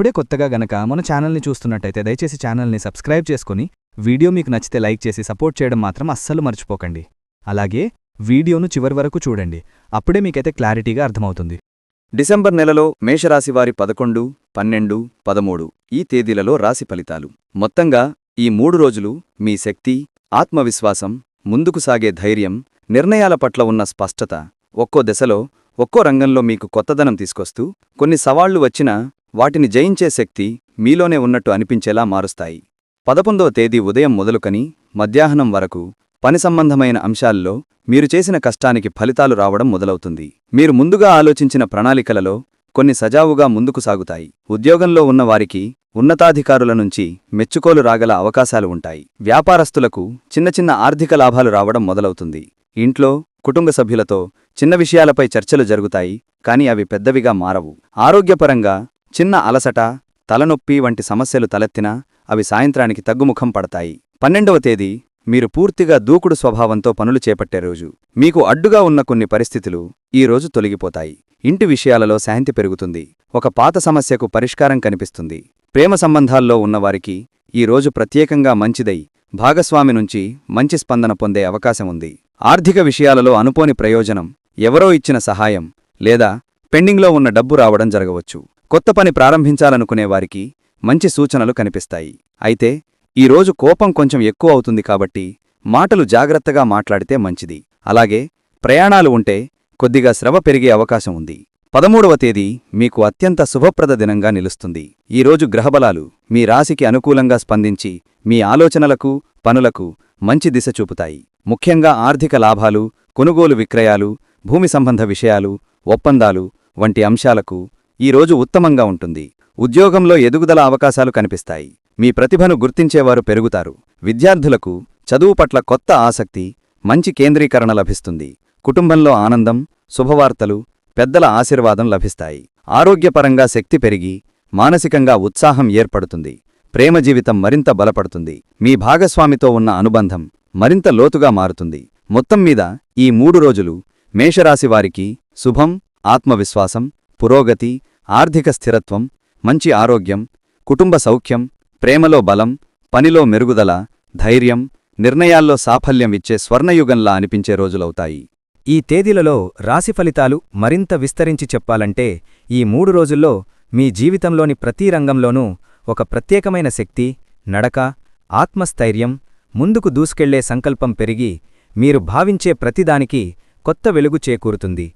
ఇప్పుడే కొత్తగా గనక మన ఛానల్ని చూస్తున్నట్టయితే దయచేసి ఛానల్ని సబ్స్క్రైబ్ చేసుకుని వీడియో మీకు నచ్చితే లైక్ చేసి సపోర్ట్ చేయడం మాత్రం అస్సలు మర్చిపోకండి. అలాగే వీడియోను చివరి వరకు చూడండి. అప్పుడే మీకైతే క్లారిటీగా అర్థమవుతుంది. డిసెంబర్ నెలలో మేషరాశివారి పదకొండు పన్నెండు పదమూడు ఈ తేదీలలో రాశి ఫలితాలు. మొత్తంగా ఈ మూడు రోజులు మీ శక్తి ఆత్మవిశ్వాసం ముందుకు సాగే ధైర్యం నిర్ణయాల పట్ల ఉన్న స్పష్టత ఒక్కో దశలో ఒక్కో రంగంలో మీకు కొత్తదనం తీసుకొస్తూ కొన్ని సవాళ్ళు వచ్చినా వాటిని జయించే శక్తి మీలోనే ఉన్నట్టు అనిపించేలా మారుస్తాయి. పదకొందవ తేదీ ఉదయం మొదలుకని మధ్యాహ్నం వరకు పని సంబంధమైన అంశాల్లో మీరు చేసిన కష్టానికి ఫలితాలు రావడం మొదలవుతుంది. మీరు ముందుగా ఆలోచించిన ప్రణాళికలలో కొన్ని సజావుగా ముందుకు సాగుతాయి. ఉద్యోగంలో ఉన్నవారికి ఉన్నతాధికారుల నుంచి మెచ్చుకోలు రాగల అవకాశాలు ఉంటాయి. వ్యాపారస్తులకు చిన్న చిన్న ఆర్థిక లాభాలు రావడం మొదలవుతుంది. ఇంట్లో కుటుంబ సభ్యులతో చిన్న విషయాలపై చర్చలు జరుగుతాయి కాని అవి పెద్దవిగా మారవు. ఆరోగ్యపరంగా చిన్న అలసట తలనొప్పి వంటి సమస్యలు తలెత్తినా అవి సాయంత్రానికి తగ్గుముఖం పడతాయి. పన్నెండవ తేదీ మీరు పూర్తిగా దూకుడు స్వభావంతో పనులు చేపట్టే రోజు. మీకు అడ్డుగా ఉన్న కొన్ని పరిస్థితులు ఈ రోజు తొలగిపోతాయి. ఇంటి విషయాలలో శాంతి పెరుగుతుంది. ఒక పాత సమస్యకు పరిష్కారం కనిపిస్తుంది. ప్రేమ సంబంధాల్లో ఉన్నవారికి ఈరోజు ప్రత్యేకంగా మంచిదై భాగస్వామి నుంచి మంచి స్పందన పొందే అవకాశం ఉంది. ఆర్థిక విషయాలలో అనుపోని ప్రయోజనం ఎవరో ఇచ్చిన సహాయం లేదా పెండింగ్లో ఉన్న డబ్బు రావడం జరగవచ్చు. కొత్త పని ప్రారంభించాలనుకునేవారికి మంచి సూచనలు కనిపిస్తాయి. అయితే ఈ రోజు కోపం కొంచెం ఎక్కువ అవుతుంది కాబట్టి మాటలు జాగ్రత్తగా మాట్లాడితే మంచిది. అలాగే ప్రయాణాలు ఉంటే కొద్దిగా శ్రమ పెరిగే అవకాశం ఉంది. పదమూడవ తేదీ మీకు అత్యంత శుభప్రద దినంగా నిలుస్తుంది. ఈరోజు గ్రహబలాలు మీ రాశికి అనుకూలంగా స్పందించి మీ ఆలోచనలకు పనులకు మంచి దిశ చూపుతాయి. ముఖ్యంగా ఆర్థిక లాభాలు కొనుగోలు విక్రయాలు భూమి సంబంధ విషయాలు ఒప్పందాలు వంటి అంశాలకు ఈ రోజు ఉత్తమంగా ఉంటుంది. ఉద్యోగంలో ఎదుగుదల అవకాశాలు కనిపిస్తాయి. మీ ప్రతిభను గుర్తించేవారు పెరుగుతారు. విద్యార్థులకు చదువు పట్ల కొత్త ఆసక్తి మంచి కేంద్రీకరణ లభిస్తుంది. కుటుంబంలో ఆనందం శుభవార్తలు పెద్దల ఆశీర్వాదం లభిస్తాయి. ఆరోగ్యపరంగా శక్తి పెరిగి మానసికంగా ఉత్సాహం ఏర్పడుతుంది. ప్రేమ జీవితం మరింత బలపడుతుంది. మీ భాగస్వామితో ఉన్న అనుబంధం మరింత లోతుగా మారుతుంది. మొత్తం మీద ఈ మూడు రోజులు మేషరాశివారికి శుభం ఆత్మవిశ్వాసం పురోగతి ఆర్థిక స్థిరత్వం మంచి ఆరోగ్యం కుటుంబ సౌఖ్యం ప్రేమలో బలం పనిలో మెరుగుదల ధైర్యం నిర్ణయాల్లో సాఫల్యం ఇచ్చే స్వర్ణయుగంలా అనిపించే రోజులవుతాయి. ఈ తేదీలలో రాశి ఫలితాలు మరింత విస్తరించి చెప్పాలంటే ఈ మూడు రోజుల్లో మీ జీవితంలోని ప్రతి రంగంలోనూ ఒక ప్రత్యేకమైన శక్తి నడక ఆత్మస్థైర్యం ముందుకు దూసుకెళ్ళే సంకల్పం పెరిగి మీరు భావించే ప్రతిదానికి కొత్త వెలుగు చేకూరుతుంది.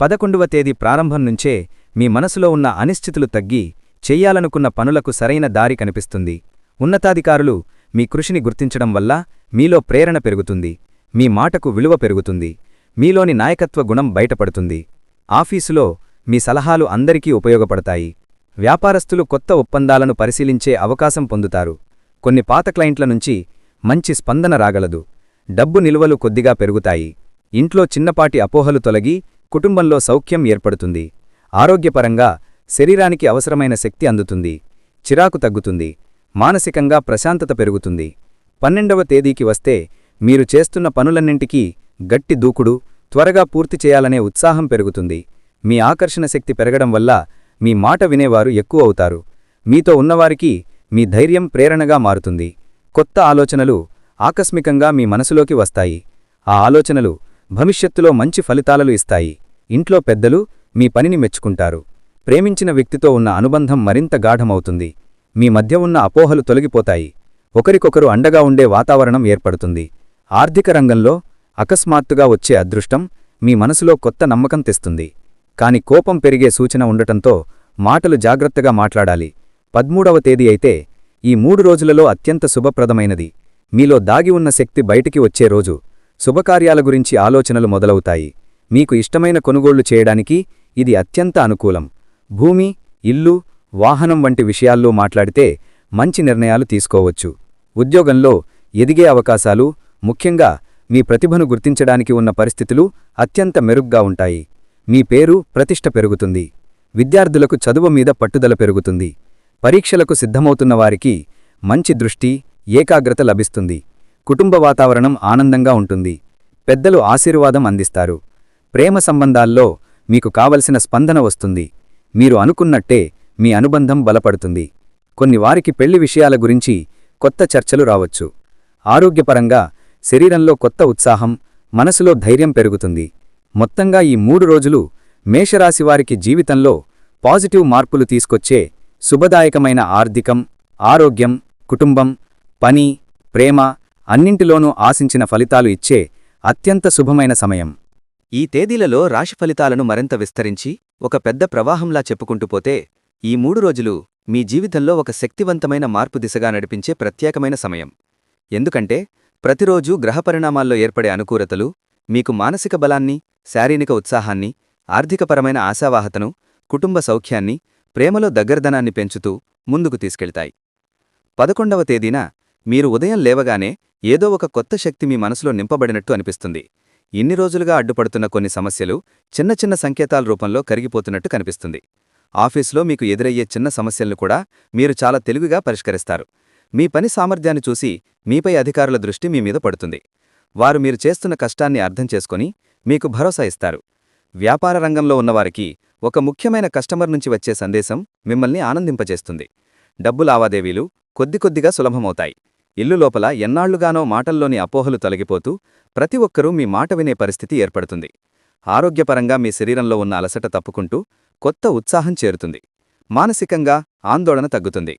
పదకొండవ తేదీ ప్రారంభం నుంచే మీ మనసులో ఉన్న అనిశ్చితులు తగ్గి చెయ్యాలనుకున్న పనులకు సరైన దారి కనిపిస్తుంది. ఉన్నతాధికారులు మీ కృషిని గుర్తించడం వల్ల మీలో ప్రేరణ పెరుగుతుంది. మీ మాటకు విలువ పెరుగుతుంది. మీలోని నాయకత్వ గుణం బయటపడుతుంది. ఆఫీసులో మీ సలహాలు అందరికీ ఉపయోగపడతాయి. వ్యాపారస్తులు కొత్త ఒప్పందాలను పరిశీలించే అవకాశం పొందుతారు. కొన్ని పాత క్లయింట్ల నుంచి మంచి స్పందన రాగలదు. డబ్బు నిలువలు కొద్దిగా పెరుగుతాయి. ఇంట్లో చిన్నపాటి అపోహలు తొలగి కుటుంబంలో సౌఖ్యం ఏర్పడుతుంది. ఆరోగ్యపరంగా శరీరానికి అవసరమైన శక్తి అందుతుంది చిరాకు తగ్గుతుంది మానసికంగా ప్రశాంతత పెరుగుతుంది. పన్నెండవ తేదీకి వస్తే మీరు చేస్తున్న పనులన్నింటికీ గట్టి దూకుడు త్వరగా పూర్తి చేయాలనే ఉత్సాహం పెరుగుతుంది. మీ ఆకర్షణ శక్తి పెరగడం వల్ల మీ మాట వినేవారు ఎక్కువ అవుతారు. మీతో ఉన్నవారికి మీ ధైర్యం ప్రేరణగా మారుతుంది. కొత్త ఆలోచనలు ఆకస్మికంగా మీ మనసులోకి వస్తాయి. ఆ ఆలోచనలు భవిష్యత్తులో మంచి ఫలితాలను ఇస్తాయి. ఇంట్లో పెద్దలు మీ పనిని మెచ్చుకుంటారు. ప్రేమించిన వ్యక్తితో ఉన్న అనుబంధం మరింత గాఢమవుతుంది. మీ మధ్య ఉన్న అపోహలు తొలగిపోతాయి. ఒకరికొకరు అండగా ఉండే వాతావరణం ఏర్పడుతుంది. ఆర్థిక రంగంలో అకస్మాత్తుగా వచ్చే అదృష్టం మీ మనసులో కొత్త నమ్మకం తెస్తుంది. కాని కోపం పెరిగే సూచన ఉండటంతో మాటలు జాగ్రత్తగా మాట్లాడాలి. పద్మూడవ తేదీ అయితే ఈ మూడు రోజులలో అత్యంత శుభప్రదమైనది. మీలో దాగి ఉన్న శక్తి బయటికి వచ్చే రోజు. శుభకార్యాల గురించి ఆలోచనలు మొదలవుతాయి. మీకు ఇష్టమైన కొనుగోళ్ళు చేయడానికి ఇది అత్యంత అనుకూలం. భూమి ఇల్లు వాహనం వంటి విషయాల్లో మాట్లాడితే మంచి నిర్ణయాలు తీసుకోవచ్చు. ఉద్యోగంలో ఎదిగే అవకాశాలు ముఖ్యంగా మీ ప్రతిభను గుర్తించడానికి ఉన్న పరిస్థితులు అత్యంత మెరుగ్గా ఉంటాయి. మీ పేరు ప్రతిష్ట పెరుగుతుంది. విద్యార్థులకు చదువు మీద పట్టుదల పెరుగుతుంది. పరీక్షలకు సిద్ధమవుతున్న వారికి మంచి దృష్టి ఏకాగ్రత లభిస్తుంది. కుటుంబ వాతావరణం ఆనందంగా ఉంటుంది. పెద్దలు ఆశీర్వాదం అందిస్తారు. ప్రేమ సంబంధాల్లో మీకు కావలసిన స్పందన వస్తుంది. మీరు అనుకున్నట్టే మీ అనుబంధం బలపడుతుంది. కొన్ని వారికి పెళ్ళి విషయాల గురించి కొత్త చర్చలు రావచ్చు. ఆరోగ్యపరంగా శరీరంలో కొత్త ఉత్సాహం మనసులో ధైర్యం పెరుగుతుంది. మొత్తంగా ఈ మూడు రోజులు మేషరాశివారికి జీవితంలో పాజిటివ్ మార్పులు తీసుకొచ్చే శుభదాయకమైన ఆర్థికం ఆరోగ్యం కుటుంబం పని ప్రేమ అన్నింటిలోనూ ఆశించిన ఫలితాలు ఇచ్చే అత్యంత శుభమైన సమయం. ఈ తేదీలలో రాశి ఫలితాలను మరింత విస్తరించి ఒక పెద్ద ప్రవాహంలా చెప్పుకుంటూ పోతే ఈ మూడు రోజులు మీ జీవితంలో ఒక శక్తివంతమైన మార్పు దిశగా నడిపించే ప్రత్యేకమైన సమయం. ఎందుకంటే ప్రతిరోజూ గ్రహపరిణామాల్లో ఏర్పడే అనుకూలతలు మీకు మానసిక బలాన్ని శారీరక ఉత్సాహాన్ని ఆర్థికపరమైన ఆశావాహతను కుటుంబ సౌఖ్యాన్ని ప్రేమలో దగ్గరదనాన్ని పెంచుతూ ముందుకు తీసుకెళ్తాయి. పదకొండవ తేదీన మీరు ఉదయం లేవగానే ఏదో ఒక కొత్త శక్తి మీ మనసులో నింపబడినట్టు అనిపిస్తుంది. ఇన్ని రోజులుగా అడ్డుపడుతున్న కొన్ని సమస్యలు చిన్న చిన్న సంకేతాల రూపంలో కరిగిపోతున్నట్టు కనిపిస్తుంది. ఆఫీసులో మీకు ఎదురయ్యే చిన్న సమస్యలను కూడా మీరు చాలా తెలివిగా పరిష్కరిస్తారు. మీ పని సామర్థ్యాన్ని చూసి మీపై అధికారుల దృష్టి మీ మీద పడుతుంది. వారు మీరు చేస్తున్న కష్టాన్ని అర్థం చేసుకుని మీకు భరోసా ఇస్తారు. వ్యాపార రంగంలో ఉన్నవారికి ఒక ముఖ్యమైన కస్టమర్ నుంచి వచ్చే సందేశం మిమ్మల్ని ఆనందింపజేస్తుంది. డబ్బు లావాదేవీలు కొద్ది కొద్దిగా సులభమవుతాయి. ఇల్లు లోపల ఎన్నాళ్ళుగానో మాటల్లోని అపోహలు తొలగిపోతూ ప్రతి ఒక్కరూ మీ మాట వినే పరిస్థితి ఏర్పడుతుంది. ఆరోగ్యపరంగా మీ శరీరంలో ఉన్న అలసట తప్పుకుంటూ కొత్త ఉత్సాహం చేరుతుంది. మానసికంగా ఆందోళన తగ్గుతుంది.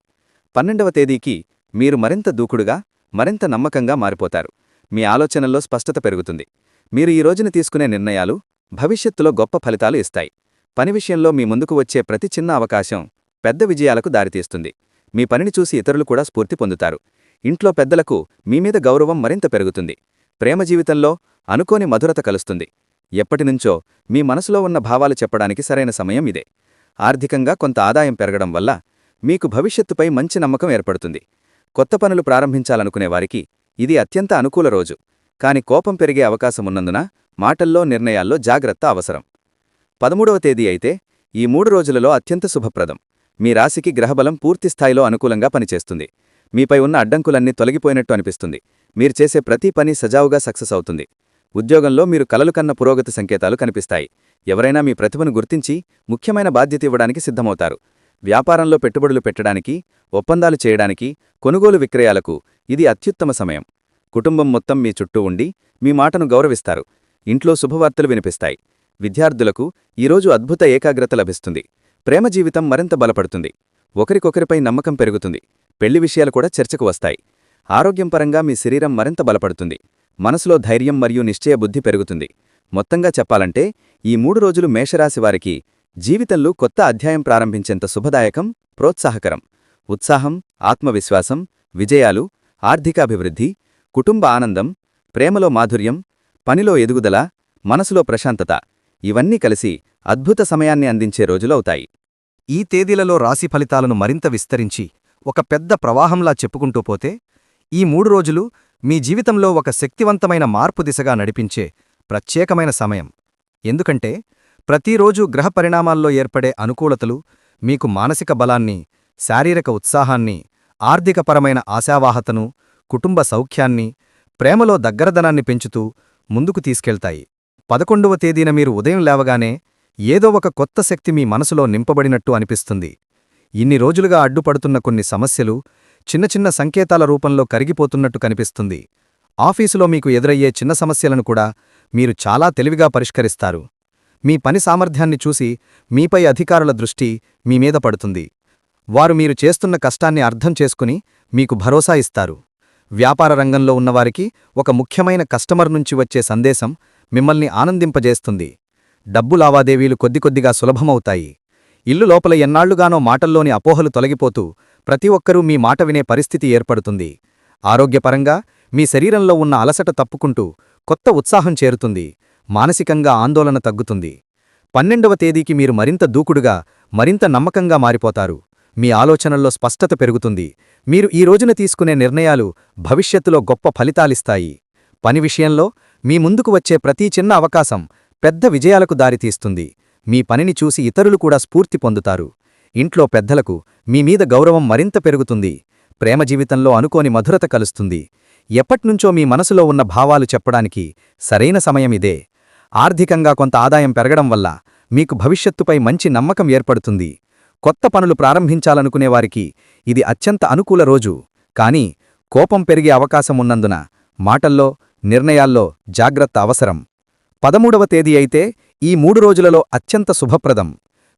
పన్నెండవ తేదీకి మీరు మరింత దూకుడుగా మరింత నమ్మకంగా మారిపోతారు. మీ ఆలోచనల్లో స్పష్టత పెరుగుతుంది. మీరు ఈ రోజున తీసుకునే నిర్ణయాలు భవిష్యత్తులో గొప్ప ఫలితాలు ఇస్తాయి. పని విషయంలో మీ ముందుకు వచ్చే ప్రతి చిన్న అవకాశం పెద్ద విజయాలకు దారితీస్తుంది. మీ పనిని చూసి ఇతరులు కూడా స్ఫూర్తి పొందుతారు. ఇంట్లో పెద్దలకు మీమీద గౌరవం మరింత పెరుగుతుంది. ప్రేమ జీవితంలో అనుకోని మధురత కలుస్తుంది. ఎప్పటినుంచో మీ మనసులో ఉన్న భావాలు చెప్పడానికి సరైన సమయం ఇదే. ఆర్థికంగా కొంత ఆదాయం పెరగడం వల్ల మీకు భవిష్యత్తుపై మంచి నమ్మకం ఏర్పడుతుంది. కొత్త పనులు ప్రారంభించాలనుకునే వారికి ఇది అత్యంత అనుకూల రోజు. కాని కోపం పెరిగే అవకాశమున్నందున మాటల్లో నిర్ణయాల్లో జాగ్రత్త అవసరం. పదమూడవ తేదీ అయితే ఈ మూడు రోజులలో అత్యంత శుభప్రదం. మీ రాశికి గ్రహబలం పూర్తిస్థాయిలో అనుకూలంగా పనిచేస్తుంది. మీపై ఉన్న అడ్డంకులన్నీ తొలగిపోయినట్టు అనిపిస్తుంది. మీరు చేసే ప్రతి పని సజావుగా సక్సెస్ అవుతుంది. ఉద్యోగంలో మీరు కలలు కన్న పురోగతి సంకేతాలు కనిపిస్తాయి. ఎవరైనా మీ ప్రతిభను గుర్తించి ముఖ్యమైన బాధ్యత ఇవ్వడానికి సిద్ధమవుతారు. వ్యాపారంలో పెట్టుబడులు పెట్టడానికి ఒప్పందాలు చేయడానికి కొనుగోలు విక్రయాలకు ఇది అత్యుత్తమ సమయం. కుటుంబం మొత్తం మీ చుట్టూ ఉండి మీ మాటను గౌరవిస్తారు. ఇంట్లో శుభవార్తలు వినిపిస్తాయి. విద్యార్థులకు ఈరోజు అద్భుత ఏకాగ్రత లభిస్తుంది. ప్రేమ జీవితం మరింత బలపడుతుంది. ఒకరికొకరిపై నమ్మకం పెరుగుతుంది. పెళ్ళి విషయాలు కూడా చర్చకు వస్తాయి. ఆరోగ్యం పరంగా మీ శరీరం మరింత బలపడుతుంది. మనసులో ధైర్యం మరియు నిశ్చయ బుద్ధి పెరుగుతుంది. మొత్తంగా చెప్పాలంటే ఈ మూడు రోజులు మేషరాశి వారికి జీవితంలో కొత్త అధ్యాయం ప్రారంభించేంత శుభదాయకం ప్రోత్సాహకరం. ఉత్సాహం ఆత్మవిశ్వాసం విజయాలు ఆర్థికాభివృద్ధి కుటుంబ ఆనందం ప్రేమలో మాధుర్యం పనిలో ఎదుగుదల మనసులో ప్రశాంతత. ఇవన్నీ కలిసి అద్భుత సమయాన్ని అందించే రోజులవుతాయి. ఈ తేదీలలో రాశి ఫలితాలను మరింత విస్తరించి ఒక పెద్ద ప్రవాహంలా చెప్పుకుంటూ పోతే ఈ మూడు రోజులు మీ జీవితంలో ఒక శక్తివంతమైన మార్పు దిశగా నడిపించే ప్రత్యేకమైన సమయం. ఎందుకంటే ప్రతిరోజు గ్రహ పరిణామాల్లో ఏర్పడే అనుకూలతలు మీకు మానసిక బలాన్ని శారీరక ఉత్సాహాన్ని ఆర్థికపరమైన ఆశావాహతను కుటుంబ సౌఖ్యాన్ని ప్రేమలో దగ్గరదనాన్ని పెంచుతూ ముందుకు తీసుకెళ్తాయి. పదకొండవ తేదీన మీరు ఉదయం లేవగానే ఏదో ఒక కొత్త శక్తి మీ మనసులో నింపబడినట్టు అనిపిస్తుంది. ఇన్ని రోజులుగా అడ్డుపడుతున్న కొన్ని సమస్యలు చిన్న చిన్న సంకేతాల రూపంలో కరిగిపోతున్నట్టు కనిపిస్తుంది. ఆఫీసులో మీకు ఎదురయ్యే చిన్న సమస్యలను కూడా మీరు చాలా తెలివిగా పరిష్కరిస్తారు. మీ పని సామర్థ్యాన్ని చూసి మీపై అధికారుల దృష్టి మీమీద పడుతుంది. వారు మీరు చేస్తున్న కష్టాన్ని అర్థం చేసుకుని మీకు భరోసా ఇస్తారు. వ్యాపార రంగంలో ఉన్నవారికి ఒక ముఖ్యమైన కస్టమర్ నుంచి వచ్చే సందేశం మిమ్మల్ని ఆనందింపజేస్తుంది. డబ్బు లావాదేవీలు కొద్ది కొద్దిగా సులభమవుతాయి. ఇల్లు లోపల ఎన్నాళ్ళుగానో మాటల్లోని అపోహలు తొలగిపోతూ ప్రతి ఒక్కరూ మీ మాట వినే పరిస్థితి ఏర్పడుతుంది. ఆరోగ్యపరంగా మీ శరీరంలో ఉన్న అలసట తప్పుకుంటూ కొత్త ఉత్సాహం చేరుతుంది. మానసికంగా ఆందోళన తగ్గుతుంది. పన్నెండవ తేదీకి మీరు మరింత దూకుడుగా మరింత నమ్మకంగా మారిపోతారు. మీ ఆలోచనల్లో స్పష్టత పెరుగుతుంది. మీరు ఈ రోజున తీసుకునే నిర్ణయాలు భవిష్యత్తులో గొప్ప ఫలితాలిస్తాయి. పని విషయంలో మీ ముందుకు వచ్చే ప్రతి చిన్న అవకాశం పెద్ద విజయాలకు దారితీస్తుంది మీ పనిని చూసి ఇతరులు కూడా స్ఫూర్తి పొందుతారు. ఇంట్లో పెద్దలకు మీమీద గౌరవం మరింత పెరుగుతుంది. ప్రేమ జీవితంలో అనుకోని మధురత కలుస్తుంది. ఎప్పట్నుంచో మీ మనసులో ఉన్న భావాలు చెప్పడానికి సరైన సమయమిదే ఆర్థికంగా కొంత ఆదాయం పెరగడం వల్ల మీకు భవిష్యత్తుపై మంచి నమ్మకం ఏర్పడుతుంది. కొత్త పనులు ప్రారంభించాలనుకునేవారికి ఇది అత్యంత అనుకూల రోజు. కానీ కోపం పెరిగే అవకాశం ఉన్నందున మాటల్లో నిర్ణయాల్లో జాగ్రత్త అవసరం. పదమూడవ తేదీ అయితే ఈ మూడు రోజులలో అత్యంత శుభప్రదం.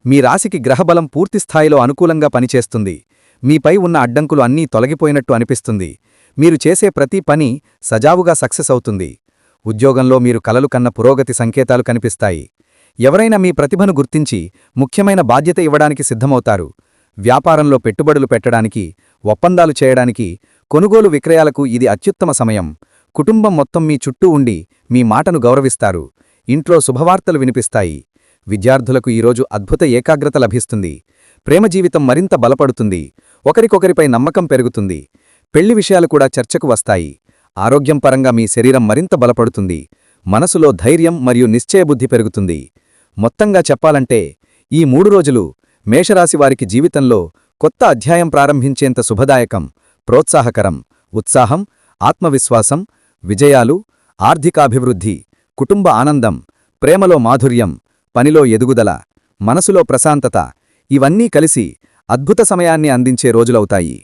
మీ రాశికి గ్రహబలం పూర్తిస్థాయిలో అనుకూలంగా పనిచేస్తుంది. మీపై ఉన్న అడ్డంకులు అన్నీ తొలగిపోయినట్టు అనిపిస్తుంది. మీరు చేసే ప్రతి పని సజావుగా సక్సెస్ అవుతుంది. ఉద్యోగంలో మీరు కలలు కన్న పురోగతి సంకేతాలు కనిపిస్తాయి. ఎవరైనా మీ ప్రతిభను గుర్తించి ముఖ్యమైన బాధ్యత ఇవ్వడానికి సిద్ధమవుతారు. వ్యాపారంలో పెట్టుబడులు పెట్టడానికి ఒప్పందాలు చేయడానికి కొనుగోలు విక్రయాలకు ఇది అత్యుత్తమ సమయం. కుటుంబం మొత్తం మీ చుట్టూ ఉండి మీ మాటను గౌరవిస్తారు. ఇంట్లో శుభవార్తలు వినిపిస్తాయి. విద్యార్థులకు ఈరోజు అద్భుత ఏకాగ్రత లభిస్తుంది. ప్రేమ జీవితం మరింత బలపడుతుంది. ఒకరికొకరిపై నమ్మకం పెరుగుతుంది. పెళ్ళి విషయాలు కూడా చర్చకు వస్తాయి. ఆరోగ్యం పరంగా మీ శరీరం మరింత బలపడుతుంది. మనసులో ధైర్యం మరియు నిశ్చయబుద్ధి పెరుగుతుంది. మొత్తంగా చెప్పాలంటే ఈ మూడు రోజులు మేషరాశివారికి జీవితంలో కొత్త అధ్యాయం ప్రారంభించేంత శుభదాయకం ప్రోత్సాహకరం ఉత్సాహం ఆత్మవిశ్వాసం విజయాలు ఆర్థికాభివృద్ధి కుటుంబ ఆనందం ప్రేమలో మాధుర్యం పనిలో ఎదుగుదల మనసులో ప్రశాంతత ఇవన్నీ కలిసి అద్భుత సమయాన్ని అందించే రోజులవుతాయి.